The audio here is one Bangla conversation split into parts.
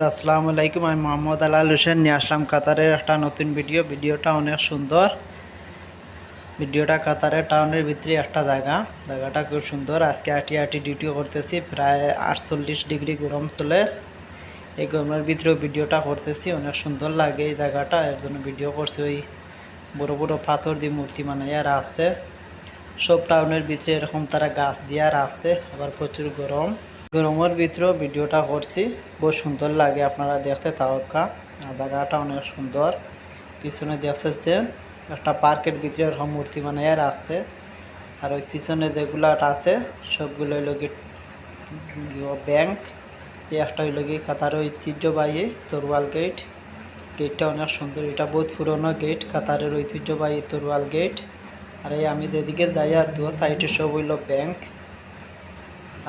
আসসালামু আলাইকুম, আমি মোহাম্মদ আলাল হোসেন। নিয়ে আসলাম কাতারের একটা নতুন ভিডিও। ভিডিওটা অনেক সুন্দর। ভিডিওটা কাতারের টাউনের ভিতরে একটা জায়গা। জায়গাটা খুব সুন্দর। আজকে আটি আটি ডিউটি করতেছি। প্রায় আটচল্লিশ ডিগ্রি গরম চলে। এই গরমের ভিতরেও ভিডিওটা করতেছি। অনেক সুন্দর লাগে এই জায়গাটা। এর জন্য ভিডিও করছি। ওই বড় বড় পাথর দিয়ে মূর্তি বানাইয়া আছে। সব টাউনের ভিতরে এরকম তারা গাছ দিয়ে আর আছে। আবার প্রচুর গরম। গরমের ভিতরেও ভিডিওটা করছি। বহু সুন্দর লাগে আপনারা দেখতে, তাওকা। জায়গাটা অনেক সুন্দর। পিছনে দেখছে যে একটা পার্কের ভিতরে এরকম মূর্তি বানাইয়া রাখছে। আর ওই পিছনে যেগুলো আছে, সবগুলো হইল কি ব্যাংক। এই একটা হইল গিয়ে কাতার ঐতিহ্যবাহী তরোয়াল গেট। গেটটা অনেক সুন্দর। এটা বহুত পুরনো গেট, কাতারের ঐতিহ্যবাহী তরোয়াল গেট। আর এই আমি যেদিকে যাই আর দু সাইডে সব হইল ব্যাংক।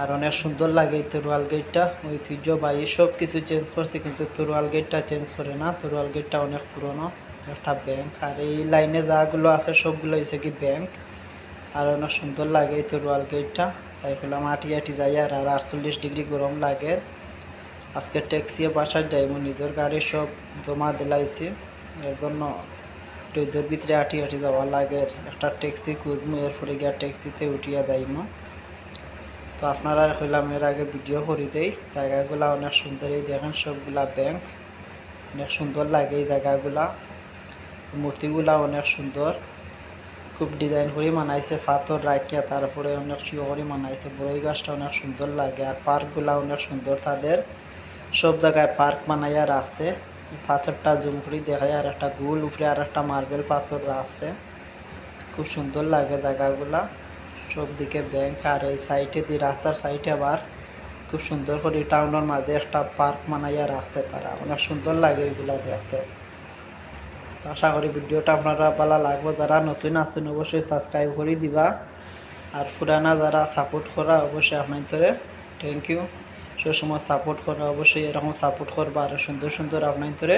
আর অনেক সুন্দর লাগে এই তরোয়াল গেটটা ঐতিহ্যবাহী সব কিছু চেঞ্জ করছে, কিন্তু তরোয়াল গেটটা চেঞ্জ করে না। তরোয়াল গেটটা অনেক পুরনো, একটা ব্যাংক আর এই লাইনে যাগুলো আছে, সবগুলো হয়েছে কি ব্যাংক আর অনেক সুন্দর লাগে এই তরোয়াল গেটটা তাই বললাম আটি আটি যাই আর আর আটচল্লিশ ডিগ্রি গরম লাগে। আজকে ট্যাক্সিয়ে বাসায় যাইব, নিজের গাড়ি সব জমা দিলাইছি। এর জন্য রোদের ভিতরে আটি আটি যাওয়া লাগে। একটা ট্যাক্সি খুঁজবো, এরপরে গিয়ে ট্যাক্সিতে উঠিয়া যাইমো তো আপনারা হইলাম এর আগে ভিডিও করে দেই। জায়গাগুলা অনেক সুন্দর এই দেখেন সবগুলা ব্যাংক অনেক সুন্দর লাগে এই জায়গাগুলা। মূর্তিগুলা অনেক সুন্দর। খুব ডিজাইন করে মানাইছে পাথর রাখিয়া তারপরে অনেক শিও করে মানাইছে বড়ই গাছটা অনেক সুন্দর লাগে আর পার্কগুলা অনেক সুন্দর তাদের। সব জায়গায় পার্ক বানাইয়া রাখছে। পাথরটা জুম করে দেখায় আর একটা গোল উপরে আর একটা মার্বেল পাথর রাখছে খুব সুন্দর লাগে জায়গাগুলা। সব দিকে ব্যাংক আর এই সাইডে দিয়ে রাস্তার সাইডে আবার খুব সুন্দর করে টাউনের মাঝে একটা পার্ক বানাইয়া রাখছে তারা। অনেক সুন্দর লাগে এগুলা দেখতে। তো আশা করি ভিডিওটা আপনারা ভালো লাগবে। যারা নতুন আছেন, অবশ্যই সাবস্ক্রাইব করে দিবা। আর পুরানা যারা সাপোর্ট করা, অবশ্যই আপনাদের থ্যাংক ইউ সে সময় সাপোর্ট করা, অবশ্যই এরকম সাপোর্ট করবা। আর সুন্দর সুন্দর আপনাদের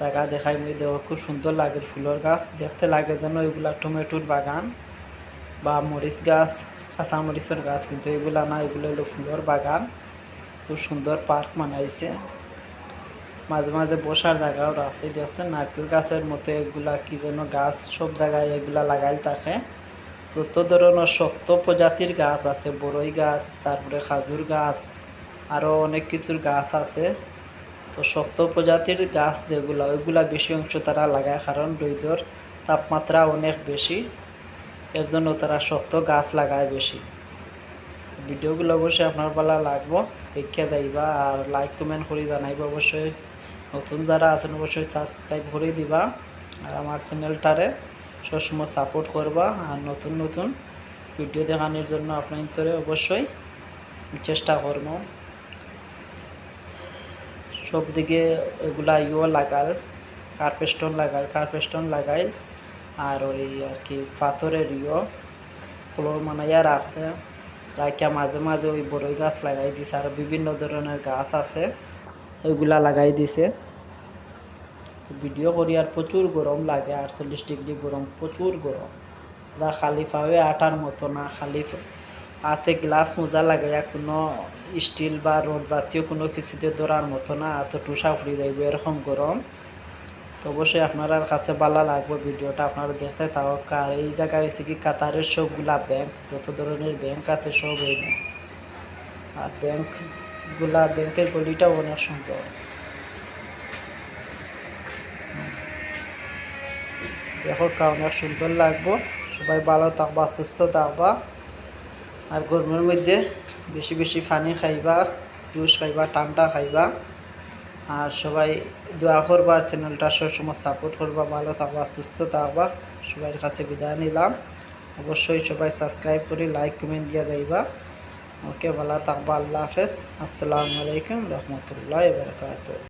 জায়গা দেখাই। মই দেওয়া খুব সুন্দর লাগে ফুলের গাছ। দেখতে লাগে যেন এগুলা টমেটোর বাগান। বা মরিচ গাছ, কাঁচা মরিচের গাছ, কিন্তু এগুলা না, এগুলো হলো ফুলের বাগান। খুব সুন্দর পার্ক বানাইছে। মাঝে মাঝে বসার জায়গাও আছে দেখছেন নারকেল গাছের মতো এগুলা কি যেন গাছ, সব জায়গায় এগুলা লাগাই থাকে। যত ধরনের শক্ত প্রজাতির গাছ আছে, বড়ই গাছ, তারপরে খাজুর গাছ আরও অনেক কিছুর গাছ আছে। তো শক্ত প্রজাতির গাছ যেগুলো, ওইগুলা বেশি অংশ তারা লাগায়, কারণ রৈদর তাপমাত্রা অনেক বেশি। এর জন্য তারা শক্ত গাছ লাগায় বেশি। ভিডিওগুলো অবশ্যই আপনার ভালো লাগবো, দেখিয়া যাইবা আর লাইক কমেন্ট করে জানাইবা অবশ্যই। নতুন যারা আছেন অবশ্যই সাবস্ক্রাইব করে দিবা আর আমার চ্যানেলটারে সবসময় সাপোর্ট করবা আর নতুন নতুন ভিডিও দেখানোর জন্য আপনার আপনাদের অবশ্যই চেষ্টা করব। সব দিকে এগুলা ইও লাগাল কার্পেস্টন লাগাল কার্পেস্টন লাগাই আর ওই আর কি পাথরের ইও ফ্লোর মানাইয়া রাখছে রাখিয়া মাঝে মাঝে ওই বড়ই গাছ লাগাই দিছে আর বিভিন্ন ধরনের গাছ আছে। ওইগুলা লাগাই দিছে। ভিডিও করি আর প্রচুর গরম লাগে, আটচল্লিশ ডিগ্রি গরম, প্রচুর গরম। দা খালি পাবে আটার মতো, না খালি হাতে গ্লাস মোজা লাগাইয়া কোনো স্টিল বা রড জাতীয় কোনো কিছুতে ধরার মতো না, এত টুসা ফুড়ি যাইব, এরকম গরম। তো অবশ্যই আপনার কাছে ভালো লাগবে ভিডিওটা, আপনারা দেখতে তাও আর এই জায়গায় হয়েছে কি, কাতারের সবগুলা ব্যাংক যত ধরনের ব্যাংক আছে সব এই আর ব্যাংকগুলা ব্যাংকের গলিটাও অনেক সুন্দর। দেখো অনেক সুন্দর লাগবো। সবাই ভালো থাকবা, সুস্থ থাকবা। আর গরমের মধ্যে বেশি বেশি পানি খাইবা, জুস খাইবা, ঠান্ডা খাইবা। আর সবাই দোয়া করবা, চ্যানেলটা সবসময় সাপোর্ট করবা, ভালো থাকবা, সুস্থ থাকবা। সবার কাছে বিদায় নিলাম। অবশ্যই সবাই সাবস্ক্রাইব করে লাইক, কমেন্ট দিয়ে দেবা ওকে, ভালো থাকবা, আল্লাহ হাফেজ। আসসালামু আলাইকুম রহমতুল্লাহ বারকাত